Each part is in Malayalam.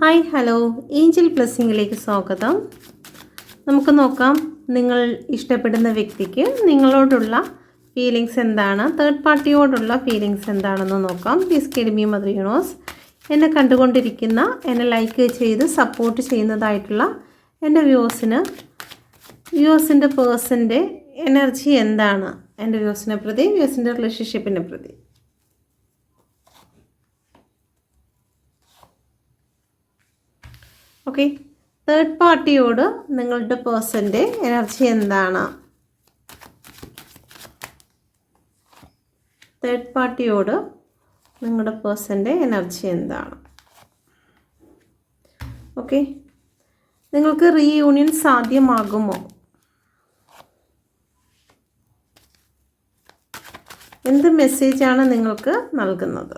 Hi hello. ഏഞ്ചൽ ബ്ലെസ്സിങ്ങിലേക്ക് സ്വാഗതം. നമുക്ക് നോക്കാം നിങ്ങൾ ഇഷ്ടപ്പെടുന്ന വ്യക്തിക്ക് നിങ്ങളോടുള്ള ഫീലിങ്സ് എന്താണ്? തേർഡ് പാർട്ടിയോടുള്ള ഫീലിങ്സ് എന്താണെന്ന് നോക്കാം. പ്ലീസ് കെഡിമി മദർ യൂണോസ് എന്നെ കണ്ടുകൊണ്ടിരിക്കുന്ന എന്നെ ലൈക്ക് ചെയ്ത് സപ്പോർട്ട് ചെയ്യുന്നതായിട്ടുള്ള എന്റെ വ്യൂസിന് വ്യൂസിന്റെ പേഴ്സന്റെ എനർജി എന്താണ്? എന്റെ വ്യൂസിനെ പ്രതി വ്യൂസിന്റെ റിലേഷൻഷിപ്പിനെ പ്രതി. ഓക്കെ തേർഡ് പാർട്ടിയോട് നിങ്ങളുടെ പേഴ്സന്റെ എനർജി എന്താണ്? തേർഡ് പാർട്ടിയോട് നിങ്ങളുടെ പേഴ്സന്റെ എനർജി എന്താണ്? ഓക്കെ നിങ്ങൾക്ക് റീയൂണിയൻ സാധ്യമാകുമോ? എന്ത് മെസ്സേജാണ് നിങ്ങൾക്ക് നൽകുന്നത്?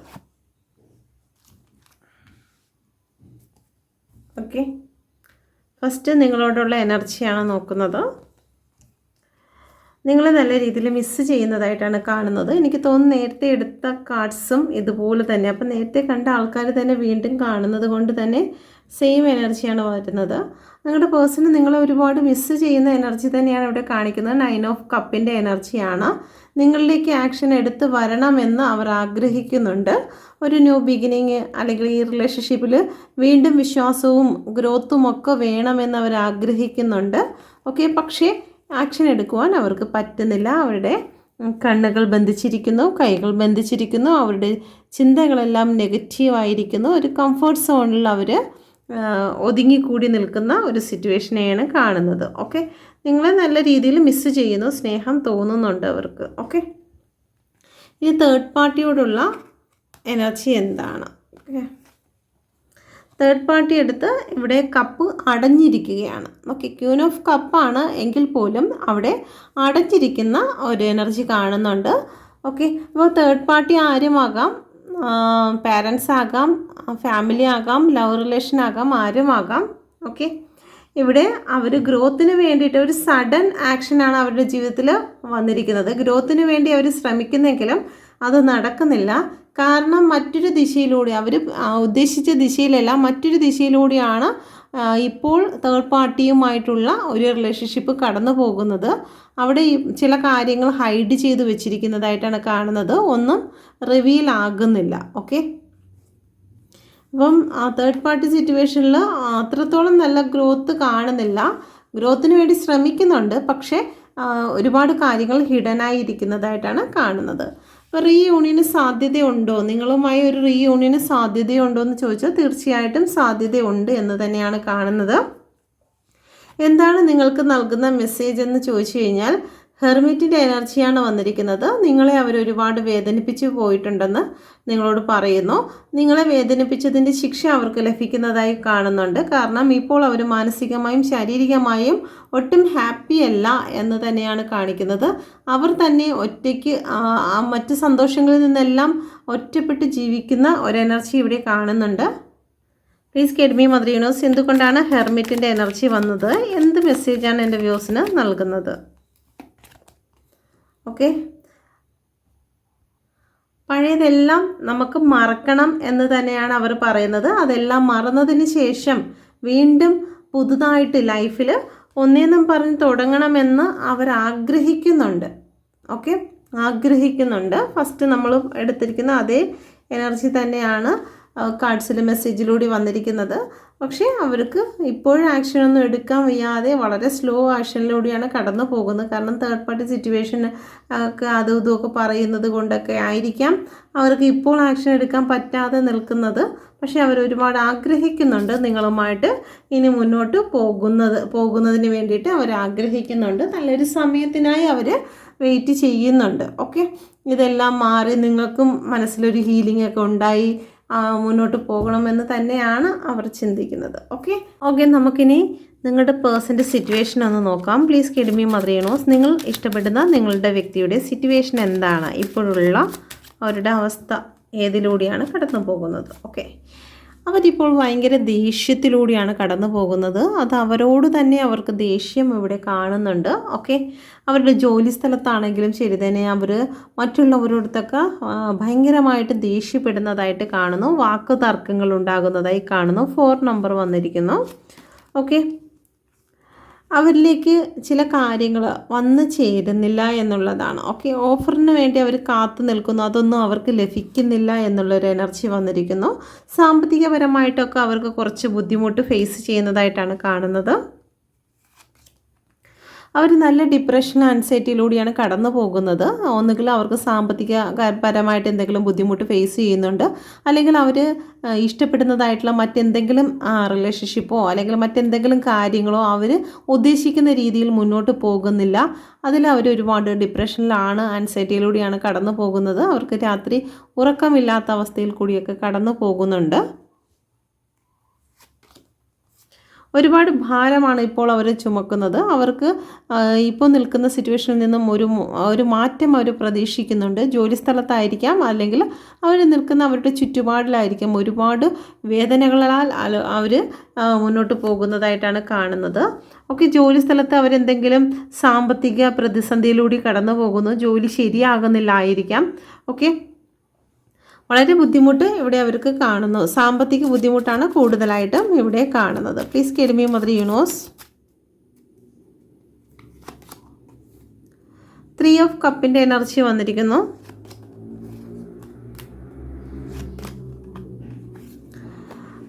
ഓക്കെ ഫസ്റ്റ് നിങ്ങളോടുള്ള എനർജിയാണ് നോക്കുന്നത്. നിങ്ങൾ നല്ല രീതിയിൽ മിസ്സ് ചെയ്യുന്നതായിട്ടാണ് കാണുന്നത്. എനിക്ക് തോന്നുന്നു നേരത്തെ എടുത്ത കാർഡ്സും ഇതുപോലെ തന്നെ. അപ്പം നേരത്തെ കണ്ട ആൾക്കാർ തന്നെ വീണ്ടും കാണുന്നത് കൊണ്ട് തന്നെ സെയിം എനർജിയാണ് വരുന്നത്. നിങ്ങളുടെ പേഴ്സണ് നിങ്ങളെ ഒരുപാട് മിസ്സ് ചെയ്യുന്ന എനർജി തന്നെയാണ് ഇവിടെ കാണിക്കുന്നത്. നയൻ ഓഫ് കപ്പിന്റെ എനർജിയാണ് നിങ്ങളിലേക്ക് ആക്ഷൻ എടുത്ത് വരണമെന്ന് അവർ ആഗ്രഹിക്കുന്നുണ്ട്. ഒരു ന്യൂ ബിഗിനിങ് അല്ലെങ്കിൽ ഈ റിലേഷൻഷിപ്പിൽ വീണ്ടും വിശ്വാസവും ഗ്രോത്തും ഒക്കെ വേണമെന്ന് അവർ ആഗ്രഹിക്കുന്നുണ്ട്. ഓക്കെ പക്ഷേ ആക്ഷൻ എടുക്കുവാൻ അവർക്ക് പറ്റുന്നില്ല. അവരുടെ കണ്ണുകൾ ബന്ധിച്ചിരിക്കുന്നു കൈകൾ ബന്ധിച്ചിരിക്കുന്നു അവരുടെ ചിന്തകളെല്ലാം നെഗറ്റീവായിരിക്കുന്നു ഒരു കംഫർട്ട് സോണിൽ അവർ ഒതുങ്ങിക്കൂടി നിൽക്കുന്ന ഒരു സിറ്റുവേഷനെയാണ് കാണുന്നത്. ഓക്കെ നിങ്ങളെ നല്ല രീതിയിൽ മിസ്സ് ചെയ്യുന്നു സ്നേഹം തോന്നുന്നുണ്ട് അവർക്ക്. ഓക്കെ ഇനി തേർഡ് പാർട്ടിയോടുള്ള എനർജി എന്താണ്? ഓക്കെ തേർഡ് പാർട്ടി എടുത്ത് ഇവിടെ കപ്പ് അടഞ്ഞിരിക്കുകയാണ്. ഓക്കെ ക്യൂൻ ഓഫ് കപ്പാണ് എങ്കിൽ പോലും അവിടെ അടഞ്ഞിരിക്കുന്ന ഒരു എനർജി കാണുന്നുണ്ട്. ഓക്കെ അപ്പോൾ തേർഡ് പാർട്ടി ആരുമാകാം? പാരൻസ് ആകാം ഫാമിലി ആകാം ലവ് റിലേഷൻ ആകാം ആരുമാകാം? ഓക്കെ ഇവിടെ അവർ ഗ്രോത്തിന് വേണ്ടിയിട്ട് ഒരു സഡൻ ആക്ഷനാണ് അവരുടെ ജീവിതത്തിൽ വന്നിരിക്കുന്നത്. ഗ്രോത്തിന് വേണ്ടി അവർ ശ്രമിക്കുന്നെങ്കിലും അത് നടക്കുന്നില്ല. കാരണം മറ്റൊരു ദിശയിലൂടെ അവർ ഉദ്ദേശിച്ച ദിശയിലല്ല മറ്റൊരു ദിശയിലൂടെയാണ് ഇപ്പോൾ തേർഡ് പാർട്ടിയുമായിട്ടുള്ള ഒരു റിലേഷൻഷിപ്പ് കടന്നു പോകുന്നത്. അവിടെ ചില കാര്യങ്ങൾ ഹൈഡ് ചെയ്ത് വെച്ചിരിക്കുന്നതായിട്ടാണ് കാണുന്നത്. ഒന്നും റിവീൽ ആകുന്നില്ല. ഓക്കെ അപ്പം ആ തേർഡ് പാർട്ടി സിറ്റുവേഷനിൽ അത്രത്തോളം നല്ല ഗ്രോത്ത് കാണുന്നില്ല. ഗ്രോത്തിന് വേണ്ടി ശ്രമിക്കുന്നുണ്ട്. പക്ഷേ ഒരുപാട് കാര്യങ്ങൾ ഹിഡനായി ഇരിക്കുന്നതായിട്ടാണ് കാണുന്നത്. അപ്പോൾ റീ യൂണിയന് സാധ്യതയുണ്ടോ? നിങ്ങളുമായി ഒരു റീ യൂണിയന് സാധ്യതയുണ്ടോ എന്ന് ചോദിച്ചാൽ തീർച്ചയായിട്ടും സാധ്യതയുണ്ട് എന്ന് തന്നെയാണ് കാണുന്നത്. എന്താണ് നിങ്ങൾക്ക് നൽകുന്ന മെസ്സേജ് എന്ന് ചോദിച്ചു കഴിഞ്ഞാൽ ഹെർമിറ്റിന്റെ എനർജിയാണ് വന്നിരിക്കുന്നത്. നിങ്ങളെ അവർ ഒരുപാട് വേദനിപ്പിച്ച് പോയിട്ടുണ്ടെന്ന് നിങ്ങളോട് പറയുന്നു. നിങ്ങളെ വേദനിപ്പിച്ചതിന്റെ ശിക്ഷ അവർക്ക് ലഭിക്കുന്നതായി കാണുന്നുണ്ട്. കാരണം ഇപ്പോൾ അവർ മാനസികമായും ശാരീരികമായും ഒട്ടും ഹാപ്പി അല്ല എന്ന് തന്നെയാണ് കാണിക്കുന്നത്. അവർ തന്നെ ഒറ്റയ്ക്ക് മറ്റ് സന്തോഷങ്ങളിൽ നിന്നെല്ലാം ഒറ്റപ്പെട്ട് ജീവിക്കുന്ന ഒരു എനർജി ഇവിടെ കാണുന്നുണ്ട്. പ്ലീസ് കെഡ്മി യൂണിവേഴ്സ് എന്തുകൊണ്ടാണ് ഹെർമിറ്റിന്റെ എനർജി വന്നത്? എന്ത് മെസ്സേജാണ് എന്റെ വ്യൂസിന് നൽകുന്നത്? ഓക്കെ? പഴയതെല്ലാം നമുക്ക് മറക്കണം എന്ന് തന്നെയാണ് അവർ പറയുന്നത്. അതെല്ലാം മറന്നതിന് ശേഷം വീണ്ടും പുതുതായിട്ട് ലൈഫിൽ ഒന്നേന്നും പറഞ്ഞ് തുടങ്ങണമെന്ന് അവർ ആഗ്രഹിക്കുന്നുണ്ട്. ഓക്കെ? ആഗ്രഹിക്കുന്നുണ്ട്. ഫസ്റ്റ് നമ്മൾ എടുത്തിരിക്കുന്ന അതേ എനർജി തന്നെയാണ് കാർഡ്സിൽ മെസ്സേജിലൂടെ വന്നിരിക്കുന്നത്. പക്ഷേ അവർക്ക് ഇപ്പോഴും ആക്ഷനൊന്നും എടുക്കാൻ വയ്യാതെ വളരെ സ്ലോ ആക്ഷനിലൂടെയാണ് കടന്നു പോകുന്നത്. കാരണം തേർഡ് പാർട്ടി സിറ്റുവേഷൻ ഒക്കെ അതും ഇതുമൊക്കെ പറയുന്നത് കൊണ്ടൊക്കെ ആയിരിക്കാം അവർക്ക് ഇപ്പോൾ ആക്ഷൻ എടുക്കാൻ പറ്റാതെ നിൽക്കുന്നത്. പക്ഷേ അവർ ഒരുപാട് ആഗ്രഹിക്കുന്നുണ്ട് നിങ്ങളുമായിട്ട് ഇനി മുന്നോട്ട് പോകുന്നത് പോകുന്നതിന് വേണ്ടിയിട്ട് അവർ ആഗ്രഹിക്കുന്നുണ്ട്. നല്ലൊരു സമയത്തിനായി അവർ വെയിറ്റ് ചെയ്യുന്നുണ്ട്. ഓക്കെ ഇതെല്ലാം മാറി നിങ്ങൾക്കും മനസ്സിലൊരു ഹീലിംഗ് ഒക്കെ ഉണ്ടായി. മുന്നോട്ട് പോകണമെന്ന് തന്നെയാണ് അവർ ചിന്തിക്കുന്നത്. ഓക്കെ ഓക്കെ നമുക്കിനി നിങ്ങളുടെ പേഴ്സന്റെ സിറ്റുവേഷൻ ഒന്ന് നോക്കാം. പ്ലീസ് കിഡ്മി മദ്രീണോസ് നിങ്ങൾ ഇഷ്ടപ്പെടുന്ന നിങ്ങളുടെ വ്യക്തിയുടെ സിറ്റുവേഷൻ എന്താണ്? ഇപ്പോഴുള്ള അവരുടെ അവസ്ഥ ഏതിലൂടെയാണ് കടന്നു പോകുന്നത് ഓക്കെ അവരിപ്പോൾ ഭയങ്കര ദേഷ്യത്തിലൂടെയാണ് കടന്നു പോകുന്നത്. അത് അവരോട് തന്നെ അവർക്ക് ദേഷ്യം ഇവിടെ കാണുന്നുണ്ട്. ഓക്കെ? അവരുടെ ജോലി സ്ഥലത്താണെങ്കിലും ശരി തന്നെ അവർ മറ്റുള്ളവരോടത്തൊക്കെ ഭയങ്കരമായിട്ട് ദേഷ്യപ്പെടുന്നതായിട്ട് കാണുന്നു. വാക്ക് തർക്കങ്ങൾ ഉണ്ടാകുന്നതായി കാണുന്നു. ഫോർ നമ്പർ വന്നിരിക്കുന്നു. ഓക്കെ? അവരിലേക്ക് ചില കാര്യങ്ങൾ വന്നു ചേരുന്നില്ല എന്നുള്ളതാണ്. ഓക്കെ ഓഫറിന് വേണ്ടി അവർ കാത്തു നിൽക്കുന്നു. അതൊന്നും അവർക്ക് ലഭിക്കുന്നില്ല എന്നുള്ളൊരു എനർജി വന്നിരിക്കുന്നു. സാമ്പത്തികപരമായിട്ടൊക്കെ അവർക്ക് കുറച്ച് ബുദ്ധിമുട്ട് ഫേസ് ചെയ്യുന്നതായിട്ടാണ് കാണുന്നത്. അവർ നല്ല ഡിപ്രഷൻ ആൻസൈറ്റിയിലൂടെയാണ് കടന്നു പോകുന്നത്. ഒന്നുകിൽ അവർക്ക് സാമ്പത്തിക പരമായിട്ട് എന്തെങ്കിലും ബുദ്ധിമുട്ട് ഫേസ് ചെയ്യുന്നുണ്ട്. അല്ലെങ്കിൽ അവർ ഇഷ്ടപ്പെടുന്നതായിട്ടുള്ള മറ്റെന്തെങ്കിലും റിലേഷൻഷിപ്പോ അല്ലെങ്കിൽ മറ്റെന്തെങ്കിലും കാര്യങ്ങളോ അവർ ഉദ്ദേശിക്കുന്ന രീതിയിൽ മുന്നോട്ട് പോകുന്നില്ല. അതിൽ അവർ ഒരുപാട് ഡിപ്രഷനിലാണ് ആൻസൈറ്റിയിലൂടെയാണ് കടന്നു പോകുന്നത്. അവർക്ക് രാത്രി ഉറക്കമില്ലാത്ത അവസ്ഥയിൽ കൂടിയൊക്കെ കടന്നു പോകുന്നുണ്ട്. ഒരുപാട് ഭാരമാണ് ഇപ്പോൾ അവർ ചുമക്കുന്നത്. അവർക്ക് ഇപ്പോൾ നിൽക്കുന്ന സിറ്റുവേഷനിൽ നിന്നും ഒരു ഒരു മാറ്റം അവർ പ്രതീക്ഷിക്കുന്നുണ്ട്. ജോലി സ്ഥലത്തായിരിക്കാം അല്ലെങ്കിൽ അവർ നിൽക്കുന്ന അവരുടെ ചുറ്റുപാടിലായിരിക്കാം. ഒരുപാട് വേദനകളാൽ അവർ മുന്നോട്ട് പോകുന്നതായിട്ടാണ് കാണുന്നത്. ഓക്കെ ജോലി സ്ഥലത്ത് അവരെന്തെങ്കിലും സാമ്പത്തിക പ്രതിസന്ധിയിലൂടെ കടന്നു പോകുന്നു ജോലി ശരിയാകുന്നില്ലായിരിക്കാം. ഓക്കെ വളരെ ബുദ്ധിമുട്ട് ഇവിടെ അവർക്ക് കാണുന്നു. സാമ്പത്തിക ബുദ്ധിമുട്ടാണ് കൂടുതലായിട്ടും ഇവിടെ കാണുന്നത്. പ്ലീസ് കെടുമി മദർ യൂണിവേഴ്സ് ത്രീ ഓഫ് കപ്പിന്റെ എനർജി വന്നിരിക്കുന്നു.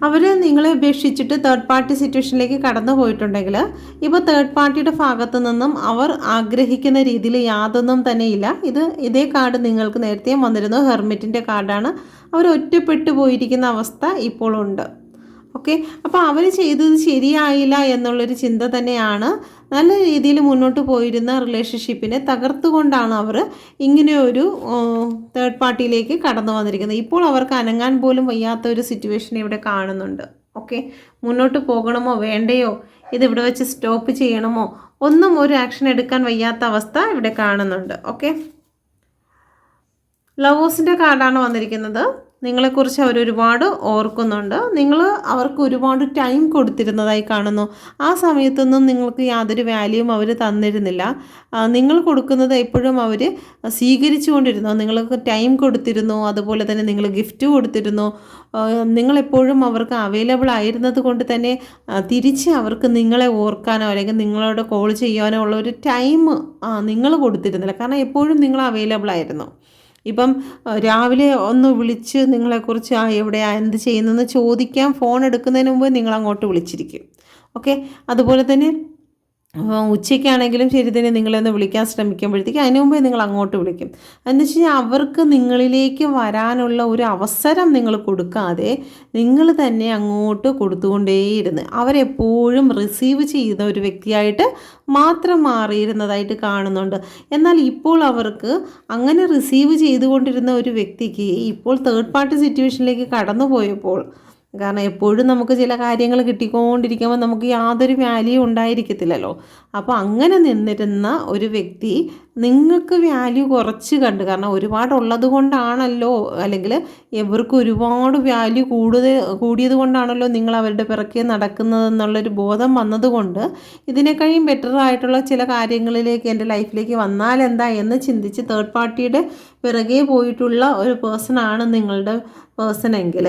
അവർ നിങ്ങളെ ഉപേക്ഷിച്ചിട്ട് തേർഡ് പാർട്ടി സിറ്റുവേഷനിലേക്ക് കടന്നു പോയിട്ടുണ്ടെങ്കിൽ ഇപ്പോൾ തേർഡ് പാർട്ടിയുടെ ഭാഗത്തു നിന്നും അവർ ആഗ്രഹിക്കുന്ന രീതിയിൽ യാതൊന്നും തന്നെ ഇല്ല. ഇത് ഇതേ കാർഡ് നിങ്ങൾക്ക് നേരത്തെയും വന്നിരുന്നു. ഹെർമിറ്റിന്റെ കാർഡാണ് അവർ ഒറ്റപ്പെട്ടു പോയിരിക്കുന്ന അവസ്ഥ ഇപ്പോൾ ഉണ്ട്. ഓക്കെ? അപ്പോൾ അവർ ചെയ്തത് ശരിയായില്ല എന്നുള്ളൊരു ചിന്ത തന്നെയാണ് നല്ല രീതിയിൽ മുന്നോട്ട് പോയിരുന്ന റിലേഷൻഷിപ്പിനെ തകർത്തുകൊണ്ടാണ് അവർ ഇങ്ങനെ ഒരു തേർഡ് പാർട്ടിയിലേക്ക് കടന്നു വന്നിരിക്കുന്നത്. ഇപ്പോൾ അവർക്ക് അനങ്ങാൻ പോലും വയ്യാത്ത ഒരു സിറ്റുവേഷൻ ഇവിടെ കാണുന്നുണ്ട്. ഓക്കെ? മുന്നോട്ട് പോകണമോ? വേണ്ടയോ? ഇതിവിടെ വെച്ച് സ്റ്റോപ്പ് ചെയ്യണമോ? ഒന്നും ഒരു ആക്ഷൻ എടുക്കാൻ വയ്യാത്ത അവസ്ഥ ഇവിടെ കാണുന്നുണ്ട്. ഓക്കെ? ലവേഴ്സിന്റെ കാർഡാണ് വന്നിരിക്കുന്നത്. നിങ്ങളെക്കുറിച്ച് അവർ ഒരുപാട് ഓർക്കുന്നുണ്ട്. നിങ്ങൾ അവർക്ക് ഒരുപാട് ടൈം കൊടുത്തിരുന്നതായി കാണുന്നു. ആ സമയത്തൊന്നും നിങ്ങൾക്ക് യാതൊരു വാല്യൂവും അവർ തന്നിരുന്നില്ല. നിങ്ങൾ കൊടുക്കുന്നത് എപ്പോഴും അവർ സ്വീകരിച്ചുകൊണ്ടിരുന്നു. നിങ്ങൾക്ക് ടൈം കൊടുത്തിരുന്നു. അതുപോലെ തന്നെ നിങ്ങൾ ഗിഫ്റ്റ് കൊടുത്തിരുന്നു. നിങ്ങളെപ്പോഴും അവർക്ക് അവൈലബിൾ ആയിരുന്നത് കൊണ്ട് തന്നെ തിരിച്ച് അവർക്ക് നിങ്ങളെ ഓർക്കാനോ അല്ലെങ്കിൽ നിങ്ങളോട് കോൾ ചെയ്യാനോ ഉള്ള ഒരു ടൈം നിങ്ങൾ കൊടുത്തിരുന്നില്ല. കാരണം എപ്പോഴും നിങ്ങൾ അവൈലബിൾ ആയിരുന്നു. ഇപ്പം രാവിലെ ഒന്ന് വിളിച്ച് നിങ്ങളെക്കുറിച്ച് ആ എവിടെയാ എന്ത് ചെയ്യുന്നതെന്ന് ചോദിക്കാൻ ഫോൺ എടുക്കുന്നതിന് മുമ്പ് നിങ്ങൾ അങ്ങോട്ട് വിളിച്ചിരിക്കും. ഓക്കെ അതുപോലെ തന്നെ അപ്പോൾ ഉച്ചയ്ക്കാണെങ്കിലും ശരി തന്നെ നിങ്ങളെ ഒന്ന് വിളിക്കാൻ ശ്രമിക്കുമ്പോഴത്തേക്ക് അതിനു മുമ്പേ നിങ്ങൾ അങ്ങോട്ട് വിളിക്കും. എന്ന് വെച്ച് കഴിഞ്ഞാൽ അവർക്ക് നിങ്ങളിലേക്ക് വരാനുള്ള ഒരു അവസരം നിങ്ങൾ കൊടുക്കാതെ നിങ്ങൾ തന്നെ അങ്ങോട്ട് കൊടുത്തുകൊണ്ടേയിരുന്ന്. അവരെപ്പോഴും റിസീവ് ചെയ്യുന്ന ഒരു വ്യക്തിയായിട്ട് മാത്രം മാറിയിരുന്നതായിട്ട് കാണുന്നുണ്ട്. എന്നാൽ ഇപ്പോൾ അവർക്ക് അങ്ങനെ റിസീവ് ചെയ്തുകൊണ്ടിരുന്ന ഒരു വ്യക്തിക്ക് ഇപ്പോൾ തേർഡ് പാർട്ടി സിറ്റുവേഷനിലേക്ക് കടന്നു പോയപ്പോൾ കാരണം എപ്പോഴും നമുക്ക് ചില കാര്യങ്ങൾ കിട്ടിക്കൊണ്ടിരിക്കുമ്പോൾ നമുക്ക് യാതൊരു വാല്യൂ ഉണ്ടായിരിക്കത്തില്ലല്ലോ. അപ്പോൾ അങ്ങനെ നിന്നിരുന്ന ഒരു വ്യക്തി നിങ്ങൾക്ക് വാല്യൂ കുറച്ച് കണ്ട്. കാരണം ഒരുപാടുള്ളത് കൊണ്ടാണല്ലോ അല്ലെങ്കിൽ ഇവർക്ക് ഒരുപാട് വാല്യൂ കൂടുതൽ കൂടിയത് കൊണ്ടാണല്ലോ നിങ്ങൾ അവരുടെ പിറക്കെ നടക്കുന്നതെന്നുള്ളൊരു ബോധം വന്നതുകൊണ്ട് ഇതിനേക്കാളും ബെറ്റർ ആയിട്ടുള്ള ചില കാര്യങ്ങളിലേക്ക് എന്റെ ലൈഫിലേക്ക് വന്നാൽ എന്താ എന്ന് ചിന്തിച്ച് തേർഡ് പാർട്ടിയുടെ പിറകെ പോയിട്ടുള്ള ഒരു പേഴ്സണാണ് നിങ്ങളുടെ പേഴ്സൺ എങ്കിൽ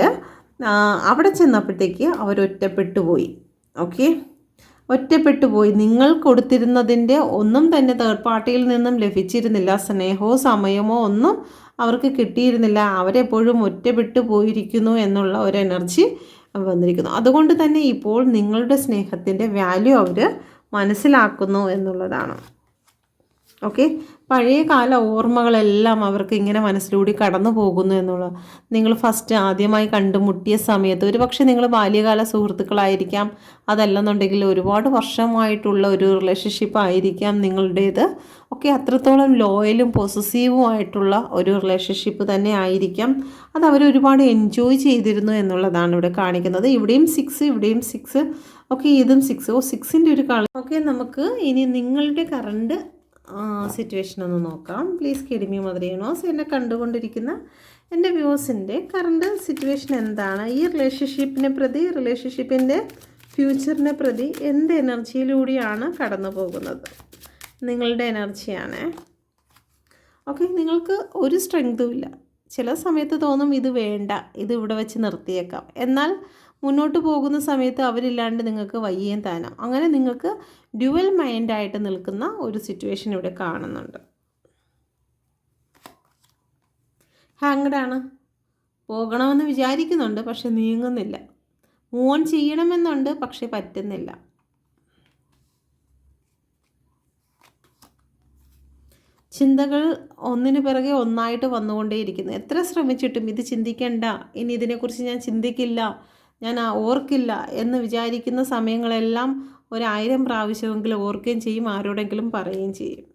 അവിടെ ചെന്നപ്പോഴത്തേക്ക് അവരൊറ്റപ്പെട്ടു പോയി ഓക്കെ? ഒറ്റപ്പെട്ടു പോയി നിങ്ങൾ കൊടുത്തിരുന്നതിന്റെ ഒന്നും തന്നെ തേർഡ് പാർട്ടിയിൽ നിന്നും ലഭിച്ചിരുന്നില്ല. സ്നേഹമോ സമയമോ ഒന്നും അവർക്ക് കിട്ടിയിരുന്നില്ല. അവരെപ്പോഴും ഒറ്റപ്പെട്ടു പോയിരിക്കുന്നു എന്നുള്ള ഒരു എനർജി വന്നിരിക്കുന്നു. അതുകൊണ്ട് തന്നെ ഇപ്പോൾ നിങ്ങളുടെ സ്നേഹത്തിന്റെ വാല്യൂ അവർ മനസ്സിലാക്കുന്നു എന്നുള്ളതാണ്. ഓക്കെ പഴയകാല ഓർമ്മകളെല്ലാം അവർക്ക് ഇങ്ങനെ മനസ്സിലൂടെ കടന്നു പോകുന്നു എന്നുള്ളത് നിങ്ങൾ ഫസ്റ്റ് ആദ്യമായി കണ്ടുമുട്ടിയ സമയത്ത് ഒരു പക്ഷേ നിങ്ങൾ ബാല്യകാല സുഹൃത്തുക്കളായിരിക്കാം. അതല്ലെന്നുണ്ടെങ്കിൽ ഒരുപാട് വർഷമായിട്ടുള്ള ഒരു റിലേഷൻഷിപ്പ് ആയിരിക്കാം നിങ്ങളുടേത്. ഒക്കെ അത്രത്തോളം ലോയലും പൊസസീവും ആയിട്ടുള്ള ഒരു റിലേഷൻഷിപ്പ് തന്നെ ആയിരിക്കാം. അത് അവർ ഒരുപാട് എൻജോയ് ചെയ്തിരുന്നു എന്നുള്ളതാണ് ഇവിടെ കാണിക്കുന്നത്. ഇവിടെയും സിക്സ് ഇവിടെയും സിക്സ് ഓക്കെ ഇതും സിക്സ് ഓ സിക്സിന്റെ ഒരു കളി ഓക്കെ നമുക്ക് ഇനി നിങ്ങളുടെ കറണ്ട് സിറ്റുവേഷൻ ഒന്ന് നോക്കാം. പ്ലീസ് കെഡിമി മദർ എന്നെ കണ്ടുകൊണ്ടിരിക്കുന്ന എന്റെ വ്യൂസിന്റെ കറണ്ട് സിറ്റുവേഷൻ എന്താണ്? ഈ റിലേഷൻഷിപ്പിനെ പ്രതി റിലേഷൻഷിപ്പിന്റെ ഫ്യൂച്ചറിനെ പ്രതി എന്ത് എനർജിയിലൂടെയാണ് കടന്നു പോകുന്നത് നിങ്ങളുടെ എനർജിയാണ് ഓക്കെ നിങ്ങൾക്ക് ഒരു സ്ട്രെങ്തും ഇല്ല. ചില സമയത്ത് തോന്നും ഇത് വേണ്ട ഇത് ഇവിടെ വെച്ച് നിർത്തിയേക്കാം. എന്നാൽ മുന്നോട്ട് പോകുന്ന സമയത്ത് അവരില്ലാണ്ട് നിങ്ങൾക്ക് വയ്യേം താനം. അങ്ങനെ നിങ്ങൾക്ക് ഡ്യുവൽ മൈൻഡായിട്ട് നിൽക്കുന്ന ഒരു സിറ്റുവേഷൻ ഇവിടെ കാണുന്നുണ്ട്. ഹാങ്ഡാണ് പോകണമെന്ന് വിചാരിക്കുന്നുണ്ട് പക്ഷെ നീങ്ങുന്നില്ല. മൂൺ ചെയ്യണമെന്നുണ്ട് പക്ഷെ പറ്റുന്നില്ല. ചിന്തകൾ ഒന്നിനു പിറകെ ഒന്നായിട്ട് വന്നുകൊണ്ടേയിരിക്കുന്നു. എത്ര ശ്രമിച്ചിട്ടും ഇത് ചിന്തിക്കണ്ട. ഇനി ഇതിനെക്കുറിച്ച് ഞാൻ ചിന്തിക്കില്ല. ഞാൻ ആ ഓർക്കില്ല എന്ന് വിചാരിക്കുന്ന സമയങ്ങളെല്ലാം ഒരായിരം പ്രാവശ്യമെങ്കിലും ഓർക്കുകയും ചെയ്യും ആരോടെങ്കിലും പറയുകയും ചെയ്യും.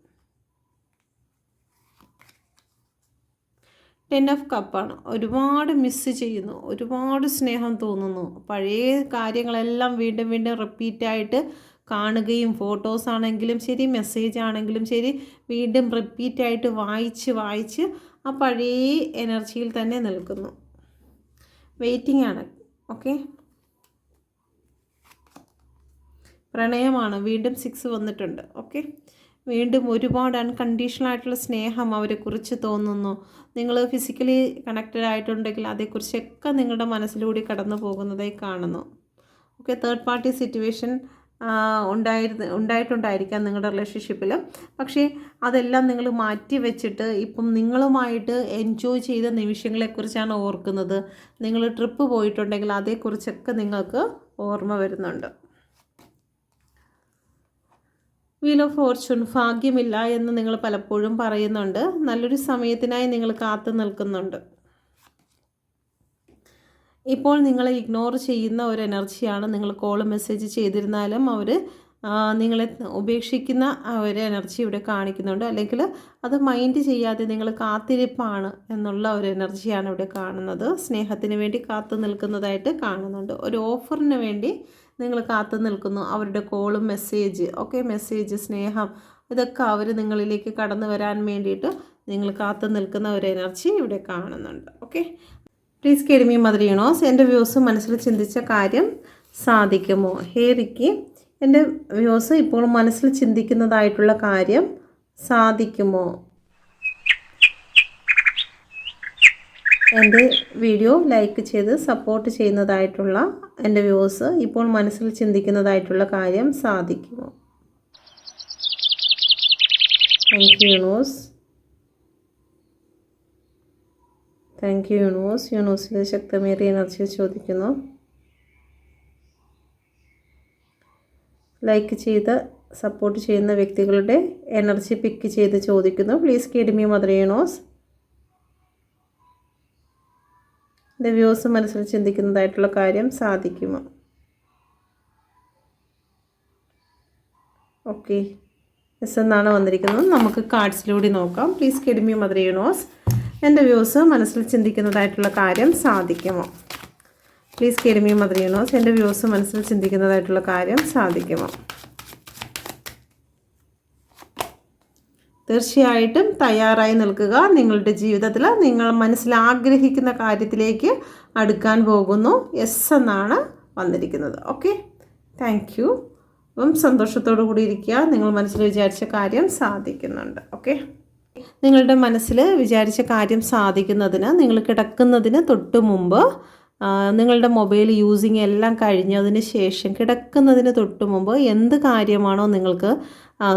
ടെൻ ഓഫ് കപ്പാണ് ഒരുപാട് മിസ്സ് ചെയ്യുന്നു. ഒരുപാട് സ്നേഹം തോന്നുന്നു. പഴയ കാര്യങ്ങളെല്ലാം വീണ്ടും വീണ്ടും റിപ്പീറ്റായിട്ട് കാണുകയും ഫോട്ടോസ് ആണെങ്കിലും ശരി മെസ്സേജ് ആണെങ്കിലും ശരി വീണ്ടും റിപ്പീറ്റായിട്ട് വായിച്ച് വായിച്ച് ആ പഴയ എനർജിയിൽ തന്നെ നിൽക്കുന്നു. വെയിറ്റിംഗ് ആണ്. ഓക്കെ. പ്രണയമാണ്. വീണ്ടും സിക്സ് വന്നിട്ടുണ്ട്. ഓക്കെ. വീണ്ടും ഒരുപാട് അൺകണ്ടീഷണൽ ആയിട്ടുള്ള സ്നേഹം അവരെക്കുറിച്ച് തോന്നുന്നു. നിങ്ങൾ ഫിസിക്കലി കണക്റ്റഡ് ആയിട്ടുണ്ടെങ്കിൽ അതേക്കുറിച്ചൊക്കെ നിങ്ങളുടെ മനസ്സിലൂടെ കടന്നു പോകുന്നതായി കാണുന്നു. ഓക്കെ. തേർഡ് പാർട്ടി സിറ്റുവേഷൻ ഉണ്ടായിരുന്നു ഉണ്ടായിട്ടുണ്ടായിരിക്കാം നിങ്ങളുടെ റിലേഷൻഷിപ്പിൽ പക്ഷേ അതെല്ലാം നിങ്ങൾ മാറ്റി വെച്ചിട്ട് ഇപ്പം നിങ്ങളുമായിട്ട് എൻജോയ് ചെയ്ത നിമിഷങ്ങളെക്കുറിച്ചാണ് ഓർക്കുന്നത്. നിങ്ങൾ ട്രിപ്പ് പോയിട്ടുണ്ടെങ്കിൽ അതേക്കുറിച്ചൊക്കെ നിങ്ങൾക്ക് ഓർമ്മ വരുന്നുണ്ട്. വീൽ ഓഫ് ഫോർച്യൂൺ ഭാഗ്യമില്ല എന്ന് നിങ്ങൾ പലപ്പോഴും പറയുന്നുണ്ട്. നല്ലൊരു സമയത്തിനായി നിങ്ങൾ കാത്തു നിൽക്കുന്നുണ്ട്. ഇപ്പോൾ നിങ്ങളെ ഇഗ്നോർ ചെയ്യുന്ന ഒരു എനർജിയാണ് നിങ്ങൾ കോൾ മെസ്സേജ് ചെയ്തിരുന്നാലും അവർ നിങ്ങളെ ഉപേക്ഷിക്കുന്ന ഒരു എനർജി ഇവിടെ കാണിക്കുന്നുണ്ട്. അല്ലെങ്കിൽ അത് മൈൻഡ് ചെയ്യാതെ നിങ്ങൾ കാത്തിരിപ്പാണ് എന്നുള്ള ഒരു എനർജിയാണ് ഇവിടെ കാണുന്നത്. സ്നേഹത്തിന് വേണ്ടി കാത്തു നിൽക്കുന്നതായിട്ട് കാണുന്നുണ്ട്. ഒരു ഓഫറിന് വേണ്ടി നിങ്ങൾ കാത്തു നിൽക്കുന്നു. അവരുടെ കോളും മെസ്സേജ് ഓക്കെ മെസ്സേജ് സ്നേഹം ഇതൊക്കെ അവർ നിങ്ങളിലേക്ക് കടന്നു വരാൻ വേണ്ടിയിട്ട് നിങ്ങൾ കാത്തു നിൽക്കുന്ന ഒരു എനർജി ഇവിടെ കാണുന്നുണ്ട്. ഓക്കെ പ്ലീസ് കെഡിമി മദർ യൂണോസ് എന്റെ വ്യൂസ് മനസ്സിൽ ചിന്തിച്ച കാര്യം സാധിക്കുമോ? ഹേറിക്ക് എന്റെ വ്യൂസ് ഇപ്പോൾ മനസ്സിൽ ചിന്തിക്കുന്നതായിട്ടുള്ള കാര്യം സാധിക്കുമോ? എന്റെ വീഡിയോ ലൈക്ക് ചെയ്ത് സപ്പോർട്ട് ചെയ്യുന്നതായിട്ടുള്ള എന്റെ വ്യൂസ് ഇപ്പോൾ മനസ്സിൽ ചിന്തിക്കുന്നതായിട്ടുള്ള കാര്യം സാധിക്കുമോ? Thank you universe thank you universe യൂണോസിലെ ശക്തമേറിയ എനർജി ചോദിക്കുന്നു. ലൈക്ക് ചെയ്ത് സപ്പോർട്ട് ചെയ്യുന്ന വ്യക്തികളുടെ എനർജി പിക്ക് ചെയ്ത് ചോദിക്കുന്നു. പ്ലീസ് കിഡ്മി മദർ യൂണോസ് എന്റെ വ്യൂസ് മനസ്സിൽ ചിന്തിക്കുന്നതായിട്ടുള്ള കാര്യം സാധിക്കുമോ? ഓക്കെ എസ് എന്നാണ് വന്നിരിക്കുന്നത്. നമുക്ക് കാർഡ്സിലൂടെ നോക്കാം. പ്ലീസ് കിഡ്മി മദർ യൂണോസ് എന്റെ വ്യൂസ് മനസ്സിൽ ചിന്തിക്കുന്നതായിട്ടുള്ള കാര്യം സാധിക്കുമോ? പ്ലീസ് കിഡ്മി മദർ യൂണോസ് എന്റെ വ്യൂസ് മനസ്സിൽ ചിന്തിക്കുന്നതായിട്ടുള്ള കാര്യം സാധിക്കുമോ? തീർച്ചയായിട്ടും തയ്യാറായി നിൽക്കുക. നിങ്ങളുടെ ജീവിതത്തിൽ നിങ്ങൾ മനസ്സിൽ ആഗ്രഹിക്കുന്ന കാര്യത്തിലേക്ക് അടുക്കാൻ പോകുന്നു. എസ് എന്നാണ് വന്നിരിക്കുന്നത്. ഓക്കെ താങ്ക് യു അപ്പം സന്തോഷത്തോടു കൂടി ഇരിക്കുക. നിങ്ങൾ മനസ്സിൽ വിചാരിച്ച കാര്യം സാധിക്കുന്നുണ്ട്. ഓക്കെ നിങ്ങളുടെ മനസ്സിൽ വിചാരിച്ച കാര്യം സാധിക്കുന്നതിന് നിങ്ങൾ കിടക്കുന്നതിന് തൊട്ട് മുമ്പ് നിങ്ങളുടെ മൊബൈൽ യൂസിങ് എല്ലാം കഴിഞ്ഞതിന് ശേഷം കിടക്കുന്നതിന് തൊട്ട് മുമ്പ് എന്ത് കാര്യമാണോ നിങ്ങൾക്ക്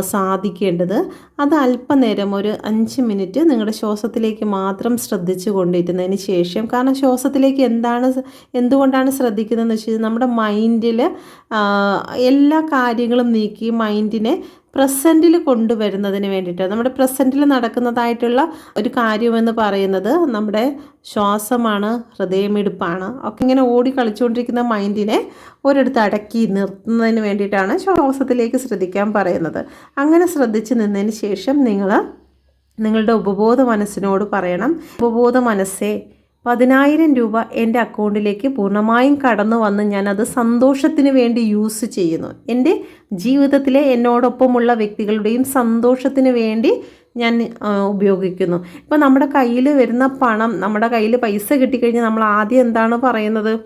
സാധിക്കേണ്ടത് അത് അല്പനേരം ഒരു അഞ്ച് മിനിറ്റ് നിങ്ങളുടെ ശ്വാസത്തിലേക്ക് മാത്രം ശ്രദ്ധിച്ചു കൊണ്ടിരുന്നതിന് ശേഷം കാരണം ശ്വാസത്തിലേക്ക് എന്താണ് എന്തുകൊണ്ടാണ് ശ്രദ്ധിക്കുന്നതെന്ന് വെച്ച് കഴിഞ്ഞാൽ നമ്മുടെ മൈൻഡിൽ എല്ലാ കാര്യങ്ങളും നീക്കി മൈൻഡിനെ പ്രസന്റിൽ കൊണ്ടുവരുന്നതിന് വേണ്ടിയിട്ട്. നമ്മുടെ പ്രസന്റിൽ നടക്കുന്നതായിട്ടുള്ള ഒരു കാര്യമെന്ന് പറയുന്നത് നമ്മുടെ ശ്വാസമാണ് ഹൃദയമിടിപ്പാണ്. ഒക്കെ ഇങ്ങനെ ഓടി കളിച്ചുകൊണ്ടിരിക്കുന്ന മൈൻഡിനെ ഒരിടത്ത് അടക്കി നിർത്തുന്നതിന് വേണ്ടിയിട്ടാണ് ശ്വാസത്തിലേക്ക് ശ്രദ്ധിക്കാൻ പറയുന്നത്. അങ്ങനെ ശ്രദ്ധിച്ച് നിന്നതിന് ശേഷം നിങ്ങൾ നിങ്ങളുടെ ഉപബോധ മനസ്സിനോട് പറയണം. ഉപബോധ മനസ്സേ പതിനായിരം രൂപ എന്റെ അക്കൗണ്ടിലേക്ക് പൂർണമായും കടന്നു വന്ന് ഞാനത് സന്തോഷത്തിന് വേണ്ടി യൂസ് ചെയ്യുന്നു. എന്റെ ജീവിതത്തിലെ എന്നോടൊപ്പമുള്ള വ്യക്തികളുടെയും സന്തോഷത്തിന് വേണ്ടി ഞാൻ ഉപയോഗിക്കുന്നു. ഇപ്പോൾ നമ്മുടെ കയ്യിൽ വരുന്ന പണം നമ്മുടെ കയ്യിൽ പൈസ കിട്ടിക്കഴിഞ്ഞാൽ നമ്മൾ ആദ്യം എന്താണ് പറയുന്നത്?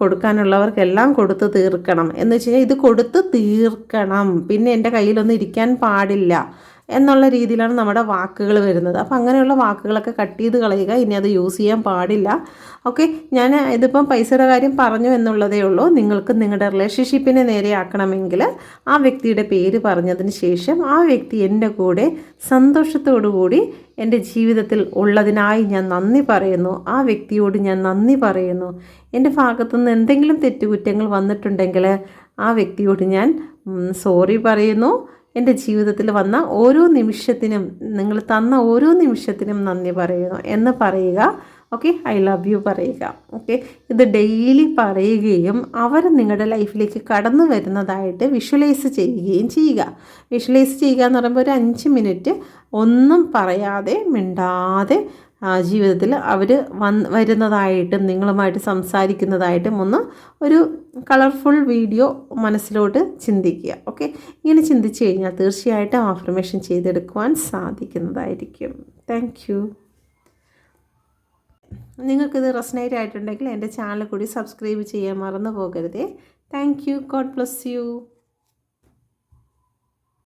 കൊടുക്കാനുള്ളവർക്കെല്ലാം കൊടുത്ത് തീർക്കണം. എന്ന് വെച്ച് കഴിഞ്ഞാൽ ഇത് കൊടുത്ത് തീർക്കണം. പിന്നെ എന്റെ കയ്യിലൊന്നും ഇരിക്കാൻ പാടില്ല. എന്നുള്ള രീതിയിലാണ് നമ്മുടെ വാക്കുകൾ വരുന്നത്. അപ്പോൾ അങ്ങനെയുള്ള വാക്കുകളൊക്കെ കട്ട് ചെയ്ത് കളയുക. ഇനി അത് യൂസ് ചെയ്യാൻ പാടില്ല. ഓക്കെ ഞാൻ ഇതിപ്പം പൈസയുടെ കാര്യം പറഞ്ഞു എന്നുള്ളതേ ഉള്ളൂ. നിങ്ങൾക്ക് നിങ്ങളുടെ റിലേഷൻഷിപ്പിനെ നേരെയാക്കണമെങ്കിൽ ആ വ്യക്തിയുടെ പേര് പറഞ്ഞതിന് ശേഷം ആ വ്യക്തി എന്റെ കൂടെ സന്തോഷത്തോടു കൂടി എന്റെ ജീവിതത്തിൽ ഉള്ളതിനായി ഞാൻ നന്ദി പറയുന്നു. ആ വ്യക്തിയോട് ഞാൻ നന്ദി പറയുന്നു. എന്റെ ഭാഗത്തുനിന്ന് എന്തെങ്കിലും തെറ്റുകുറ്റങ്ങൾ വന്നിട്ടുണ്ടെങ്കിൽ ആ വ്യക്തിയോട് ഞാൻ സോറി പറയുന്നു. എന്റെ ജീവിതത്തിൽ വന്ന ഓരോ നിമിഷത്തിനും നിങ്ങൾ തന്ന ഓരോ നിമിഷത്തിനും നന്ദി പറയുന്നു എന്ന് പറയുക. ഓക്കെ ഐ ലവ് യു പറയുക. ഓക്കെ ഇത് ഡെയിലി പറയുകയും അവർ നിങ്ങളുടെ ലൈഫിലേക്ക് കടന്നു വരുന്നതായിട്ട് വിഷ്വലൈസ് ചെയ്യുകയും ചെയ്യുക. വിഷ്വലൈസ് ചെയ്യുക എന്ന് പറയുമ്പോൾ ഒരു അഞ്ച് മിനിറ്റ് ഒന്നും പറയാതെ മിണ്ടാതെ ജീവിതത്തിൽ അവർ വന്ന് വരുന്നതായിട്ടും നിങ്ങളുമായിട്ട് സംസാരിക്കുന്നതായിട്ടും ഒന്ന് ഒരു കളർഫുൾ വീഡിയോ മനസ്സിലോട്ട് ചിന്തിക്കുക ഓക്കെ ഇങ്ങനെ ചിന്തിച്ച് കഴിഞ്ഞാൽ തീർച്ചയായിട്ടും ആഫർമേഷൻ ചെയ്തെടുക്കുവാൻ സാധിക്കുന്നതായിരിക്കും. താങ്ക് നിങ്ങൾക്കിത് റെസനേറ്റ് ആയിട്ടുണ്ടെങ്കിൽ എന്റെ ചാനൽ കൂടി സബ്സ്ക്രൈബ് ചെയ്യാൻ മറന്നു പോകരുതേ. Thank you God bless you